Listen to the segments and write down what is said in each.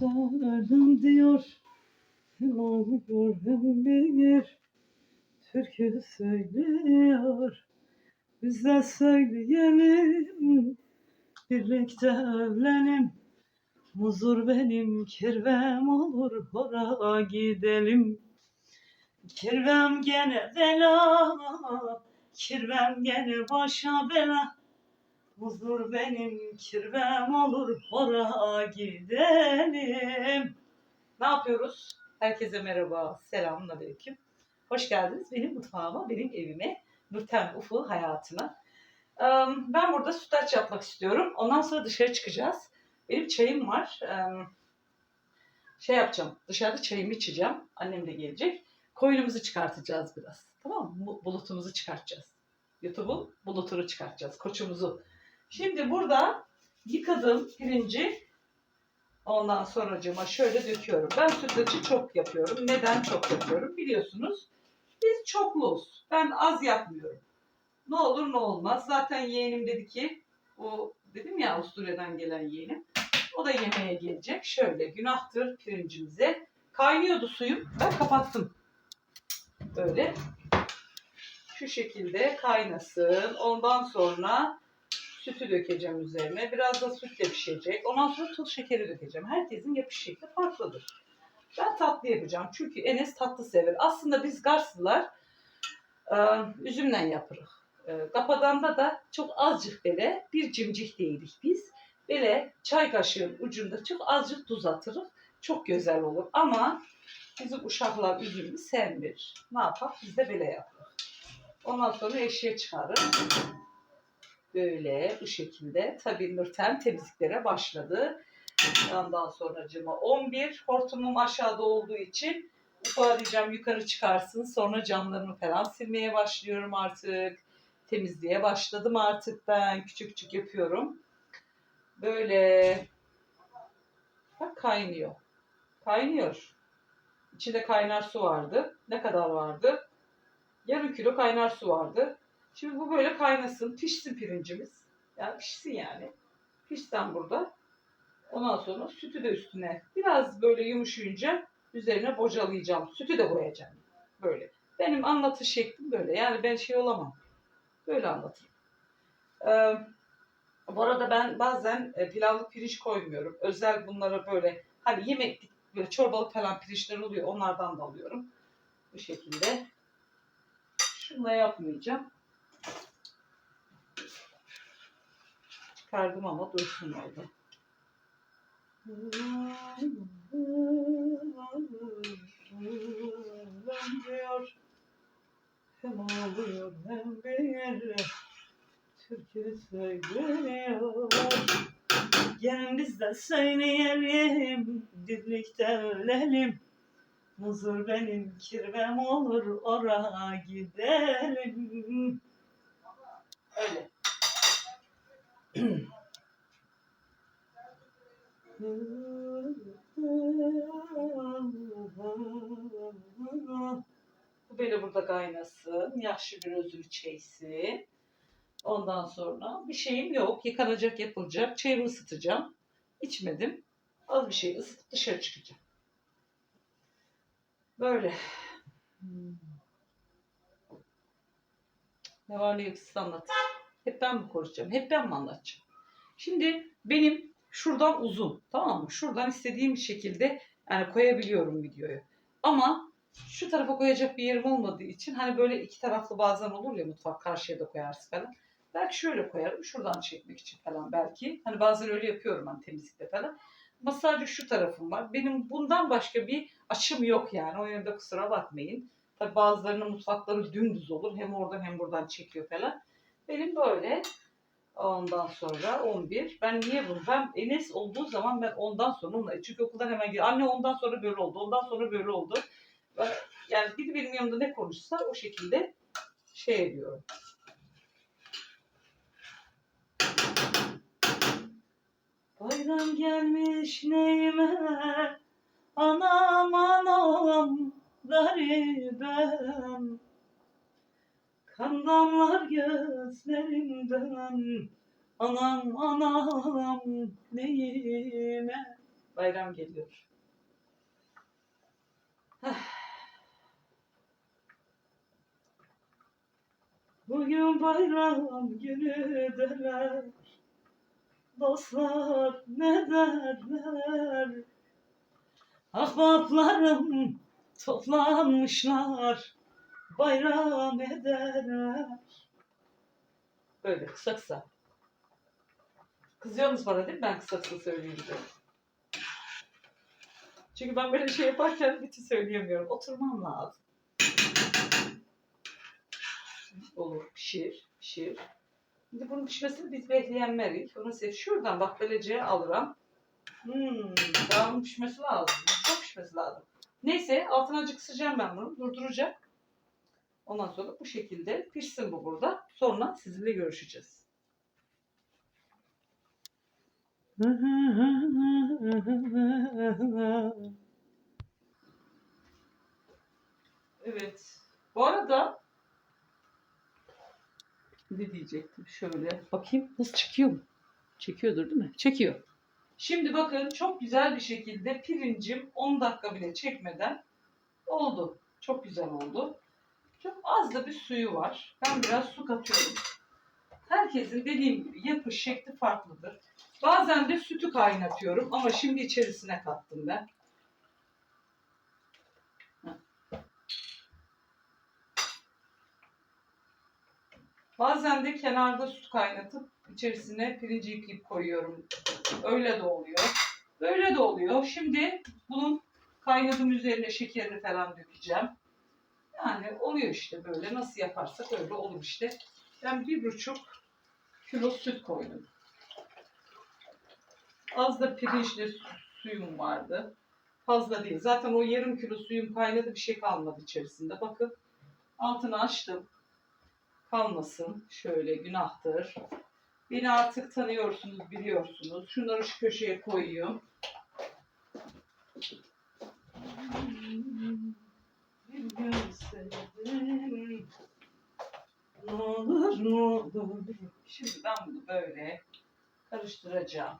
muhtarım diyor. Hem ağlıyor hem bir türkü söylüyor. Biz de söyleyelim, birlikte evlenim. Huzur benim kirvem olur, hora gidelim. Kirvem gene bela, kirvem gene başa bela. Huzur benim kirvem olur, hora gidelim. Ne yapıyoruz? Herkese merhaba, selamun aleyküm. Hoş geldiniz benim mutfağıma, benim evime, Nurten Ufu hayatına. Eee, Ben burada sütlaç yapmak istiyorum. Ondan sonra dışarı çıkacağız. Benim çayım var. Şey yapacağım, dışarıda çayımı içeceğim. Annem de gelecek. Koyunumuzu çıkartacağız biraz. Tamam mı? Bu- Bulutumuzu çıkartacağız. YouTube'un bulutunu çıkartacağız, koçumuzu. Şimdi burada yıkadığım pirinci ondan sonracıma şöyle döküyorum. Ben sütlacı çok yapıyorum. Neden çok yapıyorum? Biliyorsunuz biz çokluyuz. Ben az yapmıyorum. Ne olur ne olmaz. Zaten yeğenim dedi ki o dedim ya Avusturya'dan gelen yeğenim. O da yemeğe gelecek. Şöyle günahtır pirincimize. Kaynıyordu suyum. Ben kapattım. Böyle. Şu şekilde kaynasın. Ondan sonra sütü dökeceğim üzerine. Biraz da sütle pişecek. Ondan sonra tuz şekeri dökeceğim. Herkesin yapış şekli farklıdır. Ben tatlı yapacağım. Çünkü Enes tatlı sever. Aslında biz Garslılar e, üzümle yapırız. E, kapadanda da çok azıcık böyle bir cimcik değiliz biz. Böyle çay kaşığın ucunda çok azıcık tuz atırız. Çok güzel olur. Ama bizim uşaklar üzümü sevmir. Ne yapar? Biz de böyle yaparız. Ondan sonra eşiğe çıkarır. Böyle bu şekilde. Tabii Nurten temizliklere başladı. Ondan sonra 11. Hortumum aşağıda olduğu için ufağa diyeceğim yukarı çıkarsın. Sonra camlarımı falan silmeye başlıyorum artık. Temizliğe başladım artık ben. Küçük küçük yapıyorum. Böyle bak kaynıyor. Kaynıyor. İçinde kaynar su vardı. Ne kadar vardı? Yarım kilo kaynar su vardı. Şimdi bu böyle kaynasın, pişsin pirincimiz. Yani pişsin yani. Pişsen burada. Ondan sonra sütü de üstüne biraz böyle yumuşayınca üzerine bocalayacağım. Sütü de koyacağım. Böyle. Benim anlatış şeklim böyle. Yani ben şey olamam. Böyle anlatırım. Ee, bu arada ben bazen e, pilavlı pirinç koymuyorum. Özel bunlara böyle hani yemeklik böyle çorbalık falan pirinçler oluyor. Onlardan da alıyorum. Bu şekilde. Şunla yapmayacağım. Çıkardım ama dursun orada. diyor. Hem ağlıyor hem bir türkü söylüyor. Gelin biz de söyleyelim, birlikte ölelim. Huzur benim kirvem olur, oraya gidelim. Öyle. Bu böyle burada kaynasın. Yaşlı bir özür çeysin. Ondan sonra bir şeyim yok. Yıkanacak yapılacak. Çayımı ısıtacağım. İçmedim. Az bir şey ısıtıp dışarı çıkacağım. Böyle. Ne var ne yok size anlat. Hep ben mi konuşacağım? Hep ben mi anlatacağım? Şimdi benim şuradan uzun. Tamam mı? Şuradan istediğim şekilde yani koyabiliyorum videoyu. Ama şu tarafa koyacak bir yerim olmadığı için hani böyle iki taraflı bazen olur ya mutfak karşıya da koyarsın falan. Belki şöyle koyarım şuradan çekmek için falan belki. Hani bazen öyle yapıyorum ben temizlikte falan. Ama sadece şu tarafım var. Benim bundan başka bir açım yok yani. O yönde kusura bakmayın. Tabi bazılarının mutfakları dümdüz olur. Hem oradan hem buradan çekiyor falan. Benim böyle. Ondan sonra 11. Ben niye bunu? Ben Enes olduğu zaman ben ondan sonra onunla. Çünkü okuldan hemen geliyor. Anne ondan sonra böyle oldu. Ondan sonra böyle oldu. Ben- Yani biri benim yanımda ne konuşsa o şekilde şey ediyorum. Bayram gelmiş neyime Anam anam garibem Kan damlar gözlerimden Anam anam neyime Bayram geliyor. Bugün bayram günü derler. Dostlar ne derler? Ahbaplarım toplanmışlar. Bayram ederler. Böyle kısa kısa. Kızıyorsunuz bana değil mi ben kısa kısa söyleyince? Çünkü ben böyle şey yaparken bütün söyleyemiyorum. Oturmam lazım. Olur. Pişir. Pişir. Şimdi bunun pişmesini biz bekleyenmerik. Onu sev. Şuradan bak böylece alırım. Hmm, daha bunun pişmesi lazım. Çok pişmesi lazım. Neyse altına acık kısacağım ben bunu. Durduracağım. Ondan sonra bu şekilde pişsin bu burada. Sonra sizinle görüşeceğiz. Evet. Bu arada ne diyecektim? Şöyle bakayım nasıl çekiyor mu? Çekiyordur değil mi? Çekiyor. Şimdi bakın çok güzel bir şekilde pirincim 10 dakika bile çekmeden oldu. Çok güzel oldu. Çok az da bir suyu var. Ben biraz su katıyorum. Herkesin dediğim gibi yapış şekli farklıdır. Bazen de sütü kaynatıyorum ama şimdi içerisine kattım ben. Bazen de kenarda süt kaynatıp içerisine pirinci yıkayıp koyuyorum. Öyle de oluyor. Böyle de oluyor. Şimdi bunun kaynadım üzerine şekerini falan dökeceğim. Yani oluyor işte böyle. Nasıl yaparsak öyle olur işte. Ben bir buçuk kilo süt koydum. Az da pirinçli su- suyum vardı. Fazla değil. Zaten o yarım kilo suyum kaynadı bir şey kalmadı içerisinde. Bakın altını açtım. Kalmasın. Şöyle günahtır. Beni artık tanıyorsunuz, biliyorsunuz. Şunları şu köşeye koyuyorum. Bir ne olur ne olur. Şimdi ben bunu böyle karıştıracağım.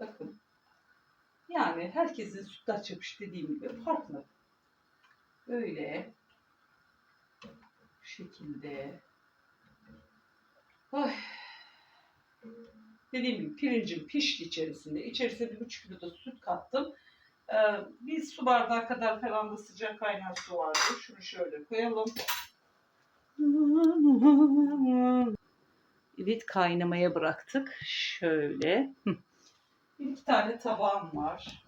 Bakın. Yani herkesin sütlaç yapış dediğim gibi farklı. Böyle. Bu şekilde. Ay. Dediğim gibi pirincim pişti içerisinde. İçerisine bir buçuk kilo da süt kattım. Ee, bir su bardağı kadar falan da sıcak kaynar su vardı. Şunu şöyle koyalım. Evet kaynamaya bıraktık. Şöyle. Bir iki tane tabağım var.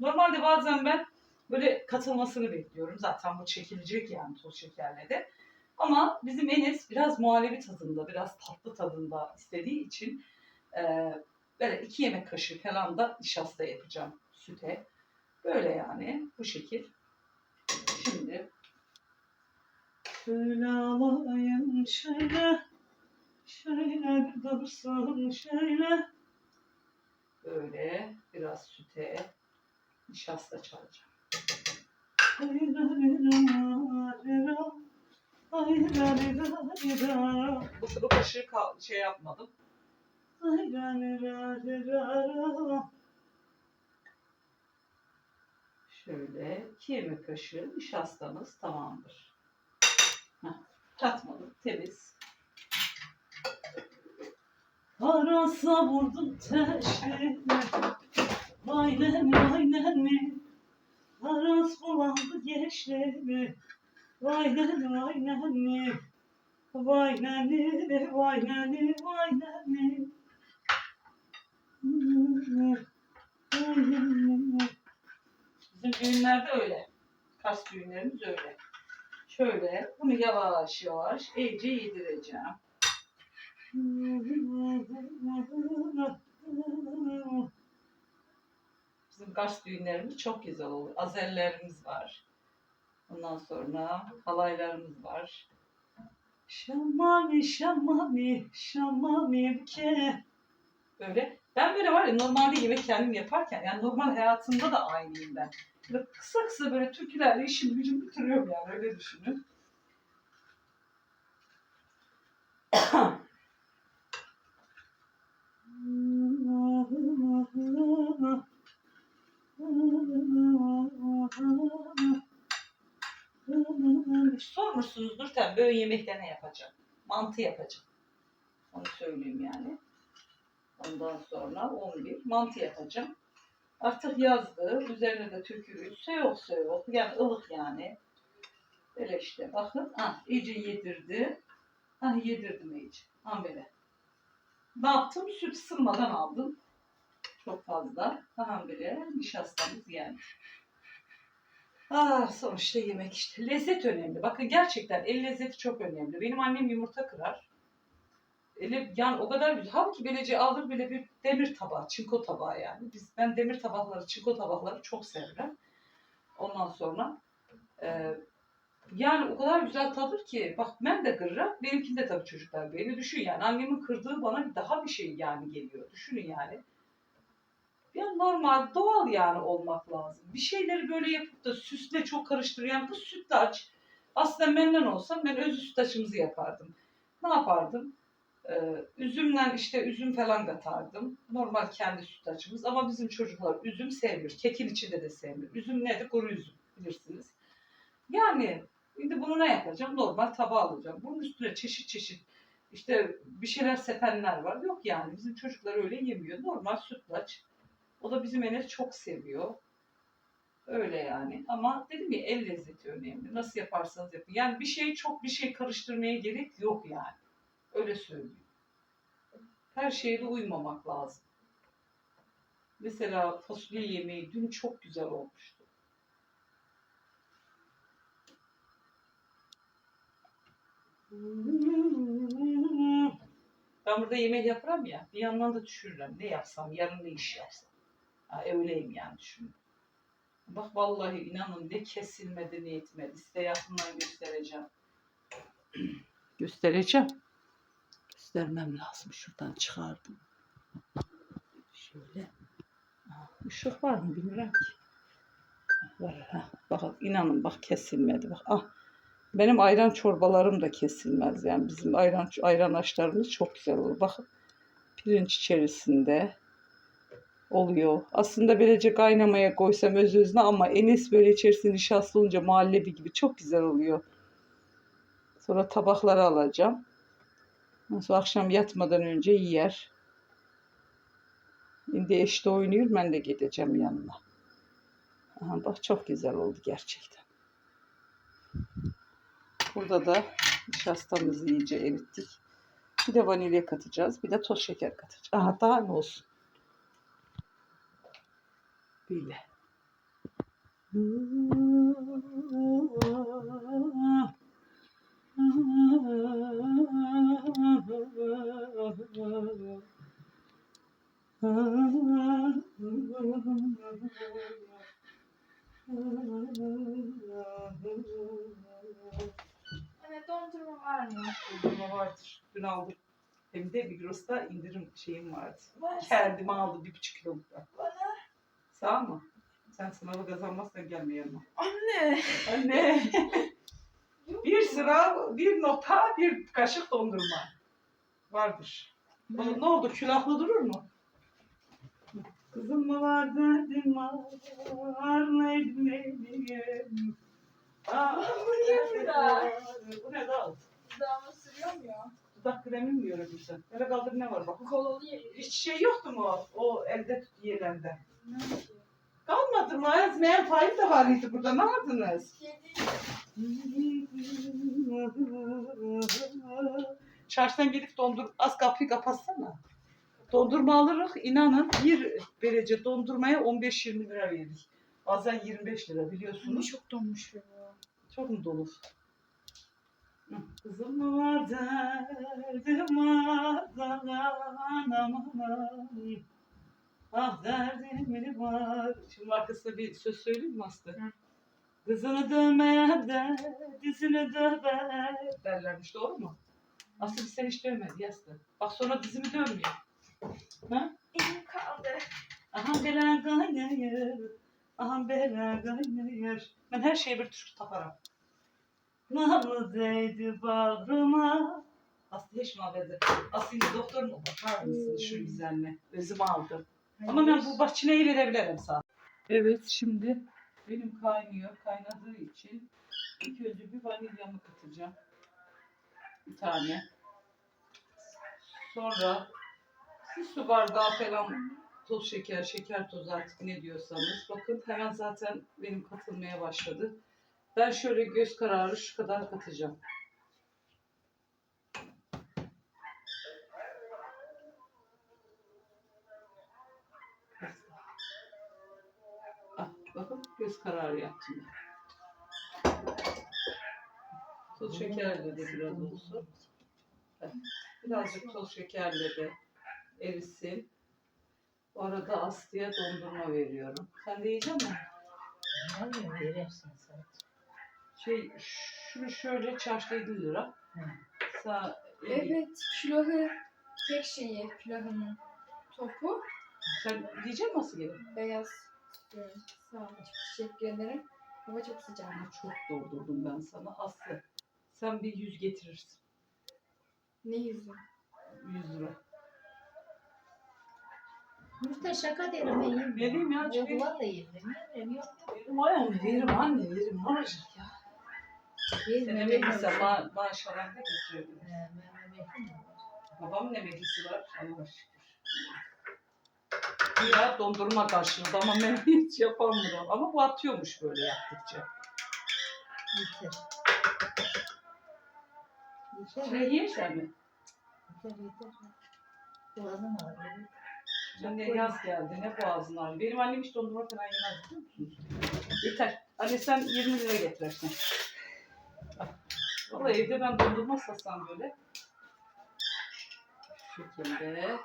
Normalde bazen ben böyle katılmasını bekliyorum. Zaten bu çekilecek yani toz şekerle de. Ama bizim Enes biraz muhallebi tadında, biraz tatlı tadında istediği için e, böyle iki yemek kaşığı falan da nişasta yapacağım süte. Böyle yani bu şekil. Şimdi şöyle alayım şöyle şöyle dursun şöyle böyle biraz süte nişasta çalacağım. Bu, bu kaşığı şey yapmadım. Şöyle iki yemek kaşığı nişastamız tamamdır. Heh, katmadım temiz. Arasa vurdum teşvik Vay neni vay neni Aras bulandı gençliğimi Vay neni vay neni Vay neni vay neni vay neni Bizim düğünlerde öyle. Kas düğünlerimiz öyle. Şöyle bunu yavaş yavaş iyice yedireceğim. Bizim Kars düğünlerimiz çok güzel olur. Azerlerimiz var. Ondan sonra halaylarımız var. Şamami, şamami, şamami ke. Böyle. Ben böyle var ya normalde yemek kendim yaparken yani normal hayatımda da aynıyım ben. Böyle kısa kısa böyle türkülerle işim gücüm bitiriyorum yani öyle düşünün. Sormuşsunuzdur tabii böyle yemekte ne yapacağım? Mantı yapacağım. Onu söyleyeyim yani. Ondan sonra 11 mantı yapacağım. Artık yazdı. Üzerine de tükürüğü. Soğuk soğuk. Yani ılık yani. Böyle işte bakın. Ah, iyice yedirdi. Ah yedirdim iyice. Ah böyle. Ne yaptım? Süt ısınmadan aldım. Çok fazla. Aha böyle nişastamız yani. Ah sonuçta yemek işte. Lezzet önemli. Bakın gerçekten el lezzeti çok önemli. Benim annem yumurta kırar. Ele, yani o kadar güzel. Halbuki böylece alır bile bir demir tabağı, çinko tabağı yani. Biz, ben demir tabakları, çinko tabakları çok severim. Ondan sonra e, yani o kadar güzel tadır ki bak ben de kırarım. Benimkinde tabii çocuklar beni düşün yani. Annemin kırdığı bana daha bir şey yani geliyor. Düşünün yani. Ya normal, doğal yani olmak lazım. Bir şeyleri böyle yapıp da süsle çok karıştıran bu sütlaç. Aslında benden olsam ben özü sütlaçımızı yapardım. Ne yapardım? Ee, üzümden işte üzüm falan katardım. Normal kendi sütlaçımız ama bizim çocuklar üzüm sevmiyor. Kekin içinde de sevmiyor. Üzüm nedir? Kuru üzüm bilirsiniz. Yani şimdi bunu ne yapacağım? Normal tabağa alacağım. Bunun üstüne çeşit çeşit işte bir şeyler sepenler var. Yok yani bizim çocuklar öyle yemiyor. Normal sütlaç. O da bizim Enes çok seviyor. Öyle yani. Ama dedim ya el lezzeti önemli. Nasıl yaparsanız yapın. Yani bir şey çok bir şey karıştırmaya gerek yok yani. Öyle söyleyeyim. Her şeye de uymamak lazım. Mesela fasulye yemeği dün çok güzel olmuştu. Ben burada yemek yaparım ya, bir yandan da düşürürüm. Ne yapsam, yarın ne iş yapsam. Ha, öyleyim yani düşünün. Bak vallahi inanın ne kesilmedi ne etmedi. Size yakından göstereceğim. göstereceğim. Göstermem lazım. Şuradan çıkardım. Şöyle. Işık var mı bilmiyorum ki. Var. Ha. Bakın inanın bak kesilmedi. Bak ah. Benim ayran çorbalarım da kesilmez yani bizim ayran ayran aşlarımız çok güzel olur. Bakın pirinç içerisinde oluyor. Aslında böylece kaynamaya koysam öz özüne ama Enes böyle içerisinde nişasta olunca muhallebi gibi çok güzel oluyor. Sonra tabaklara alacağım. Sonra akşam yatmadan önce yer. Şimdi eşte oynuyor ben de gideceğim yanına. Aha, bak çok güzel oldu gerçekten. Burada da nişastamızı iyice erittik. Bir de vanilya katacağız. Bir de toz şeker katacağız. Aha daha ne olsun. Böyle. Anne dondurma var mı? Dondurma vardır. Dün aldım. Hem de Migros'ta indirim şeyim vardı. Var. Kendime aldım bir buçuk kilolukta. Bana. Sağ mı? Sen sınavı kazanmazsan gelme yanıma. Anne. Anne. bir sıra, bir nota, bir kaşık dondurma. Vardır. Ne, ne oldu? Külahlı durur mu? Kızım mı var derdim var, neydi neydi Aa, Bu niye burada? Bu ne dal? Dudağıma sürüyorum ya. Dudak kremi mi görebilirsin? Hele kaldır ne var bak. Kolalı ye. Hiç şey yoktu mu o elde tut yiyelende? Kalmadı mı? Ezmeyen fail de vardı burada. Ne yaptınız? Çarşıdan gidip dondur, az kapıyı kapatsana. Dondurma alırız, inanın bir derece dondurmaya 15-20 lira verdik. Bazen 25 lira biliyorsunuz. çok donmuş ya. Çok mu dolu? Kızım mı var derdim var aman aman Ah derdim mi var Şimdi arkasında bir söz söyleyeyim mi Aslı? Hı. Kızını dövmeyen de dizini döver derlermiş doğru mu? Aslı biz seni hiç dövmedi Yaslı. Bak sonra dizimi dövmüyor. Ha? Elim kaldı. Aha bela kaynıyor. Aha bela kaynıyor. Ben her şeye bir türkü taparım. Namı değdi bağrıma. Aslı hiç muhabbeti. Aslı doktor mu? Bakar mısın şu güzelliğine? Özümü aldım. Ama ben bu bahçeneyi verebilirim sana. Evet şimdi benim kaynıyor. Kaynadığı için ilk önce bir vanilyamı katacağım. Bir tane. Sonra bir su bardağı falan toz şeker, şeker tozu artık ne diyorsanız. Bakın hemen zaten benim katılmaya başladı. Ben şöyle göz kararı şu kadar katacağım. Ah, bakın göz kararı yaptım. ben. Toz şekerle de biraz olsun. Birazcık toz şekerle de erisin. Bu arada Aslı'ya dondurma veriyorum. Sen de yiyecek misin? Ne verirsin sen? Şey, şunu şöyle çarşıda 50 lira. Hı. Sağ, Evet külahı tek şeyi külahının topu Sen yiyecek misin gelin? beyaz istiyorum. Sağ. Teşekkür ederim. Hava çok sıcak. Ama çok doldurdum ben sana. Aslı sen bir yüz getirirsin. Ne yüzü? 100 lira. Müfte şaka derim ben yiyeyim. Vereyim ya, Yok çünkü- vallahi yiyeyim. Yiyeyim yok. Veririm ayağım veririm anne veririm. Ne olacak ya? Yiyeyim, Senin yiyeyim. Melisa'ma maaş falan da var? Babamın ne Melisi var? Allah şükür. Ya dondurma karşılığı ama ben hiç yapamıyorum. Ama bu atıyormuş böyle yaptıkça. Yeter. Yeter. Şey yersen mi? Yeter yeter. Boğazım ağrıyor. Şimdi yaz geldi. Ne boğazın ağrıyor. Benim annem hiç dondurma falan yemez biliyor musunuz? Yeter. Anne sen 20 lira getirirsin. Valla evde ben dondurma satsam böyle. Şu şekilde. Evet.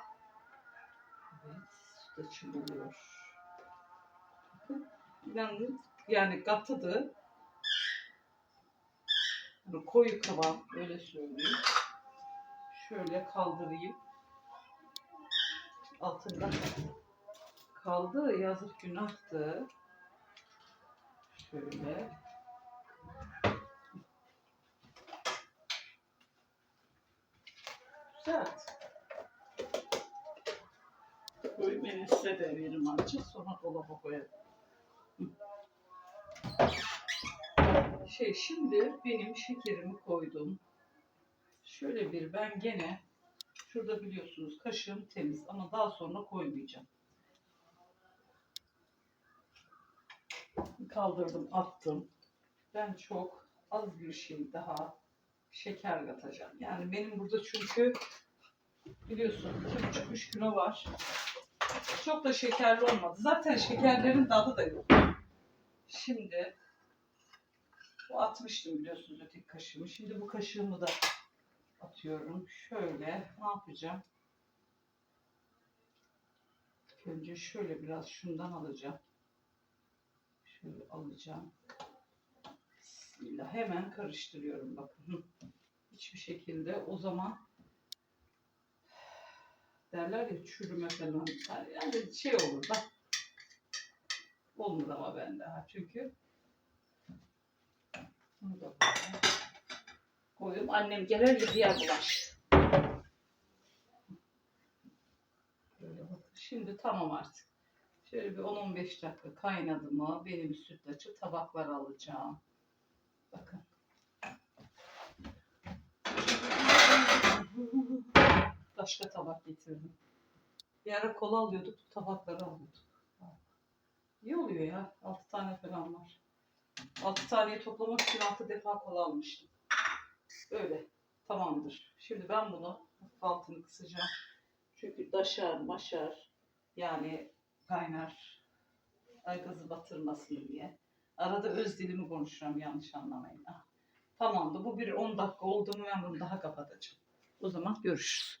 Çırpılıyor. Bakın. Yani, yani katıdı. Hani koyu kıvam öyle söyleyeyim. Şöyle kaldırayım. Altında kaldı. Yazık günahtı. Şöyle. Güzel. Koyayım en üstte de veririm azıcık. Sonra dolaba koyarım. Şey şimdi benim şekerimi koydum. Şöyle bir ben gene şurada biliyorsunuz kaşığım temiz ama daha sonra koymayacağım. Kaldırdım attım. Ben çok az bir şey daha şeker katacağım. Yani benim burada çünkü biliyorsun 2,5-3 kilo var. Çok da şekerli olmadı. Zaten şekerlerin tadı da yok. Şimdi bu atmıştım biliyorsunuz öteki kaşığımı. Şimdi bu kaşığımı da atıyorum. Şöyle ne yapacağım? Önce şöyle biraz şundan alacağım. Şöyle alacağım. Bismillah. Hemen karıştırıyorum bakın. Hiçbir şekilde o zaman derler ya çürüme falan. Yani şey olur da. Olmadı ama bende ha çünkü. Bunu da koyuyorum. Annem gelir yediye bulaş. Şimdi tamam artık. Şöyle bir 10-15 dakika kaynadı mı benim sütlaçı tabaklara alacağım. Bakın. Başka tabak getirdim. Bir ara kola alıyorduk, tabakları alıyorduk. İyi oluyor ya. 6 tane falan var. 6 taneyi toplamak için 6 defa kola almıştım. Öyle. Tamamdır. Şimdi ben bunu altını kısacağım. Çünkü daşar, maşar yani kaynar. Ay gazı batırmasın diye. Arada öz dilimi konuşuyorum yanlış anlamayın. Ah. Tamamdır. Bu bir 10 dakika oldu mu ben bunu daha kapatacağım. O zaman görüşürüz.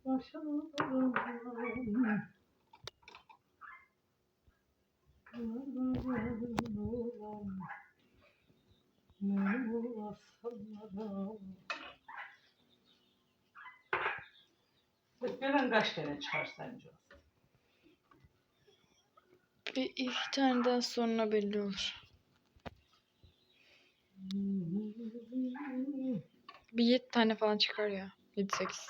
Gelen kaç tane çıkar sence? Bir iki tane daha sonra belli olur. Bir yedi tane falan çıkar ya. Yedi sekiz.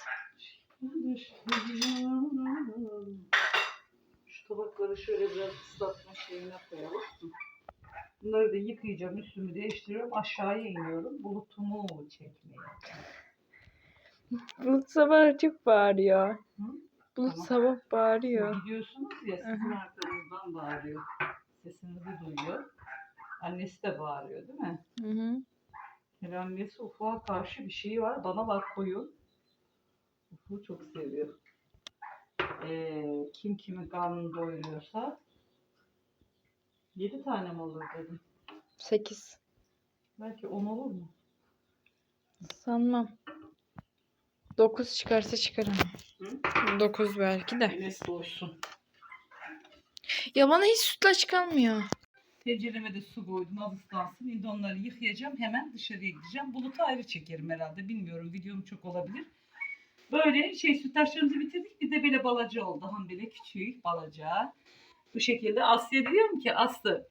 Şu tabakları şöyle biraz ıslatma şeyine koyalım. Bunları da yıkayacağım, üstümü değiştiriyorum, aşağıya iniyorum. Bulutumu çekmeye. Bulut sabah çok bağırıyor. Hı? Bulut Tamam. sabah bağırıyor. Gidiyorsunuz ya sizin arkanızdan bağırıyor. Sesinizi duyuyor. Annesi de bağırıyor değil mi? Hı hı. Yani annesi Ufuk'a karşı bir şeyi var. Bana bak koyun. Ufuk'u çok seviyor. Ee, kim kimi karnını doyuruyorsa yedi tane mi olur dedim. Sekiz. Belki on olur mu? Sanmam. Dokuz çıkarsa çıkar ama. Dokuz belki de. Enes doysun. Ya bana hiç sütlaç kalmıyor. Tencereme de su koydum az ıslansın. Şimdi onları yıkayacağım. Hemen dışarıya gideceğim. Bulutu ayrı çekerim herhalde. Bilmiyorum. Videom çok olabilir. Böyle şey sütlaçlarımızı bitirdik. Bir de böyle balacı oldu. Ham böyle küçük balaca. Bu şekilde Aslı'ya diyorum ki Aslı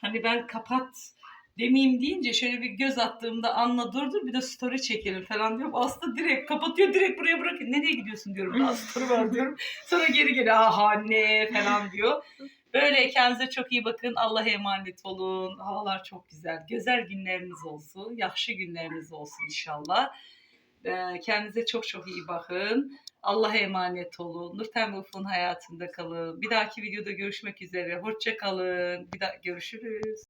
hani ben kapat demeyeyim deyince şöyle bir göz attığımda anla durdur bir de story çekelim falan diyorum. Aslı direkt kapatıyor direkt buraya bırakın. Nereye gidiyorsun diyorum. Daha story var diyorum. Sonra geri geri ah anne falan diyor. Böyle kendinize çok iyi bakın. Allah'a emanet olun. Havalar çok güzel. Güzel günleriniz olsun. Yakşı günleriniz olsun inşallah. Ee, Kendinize çok çok iyi bakın. Allah'a emanet olun. Nurten Ufuk'un hayatında kalın. Bir dahaki videoda görüşmek üzere. Hoşça kalın. Bir daha görüşürüz.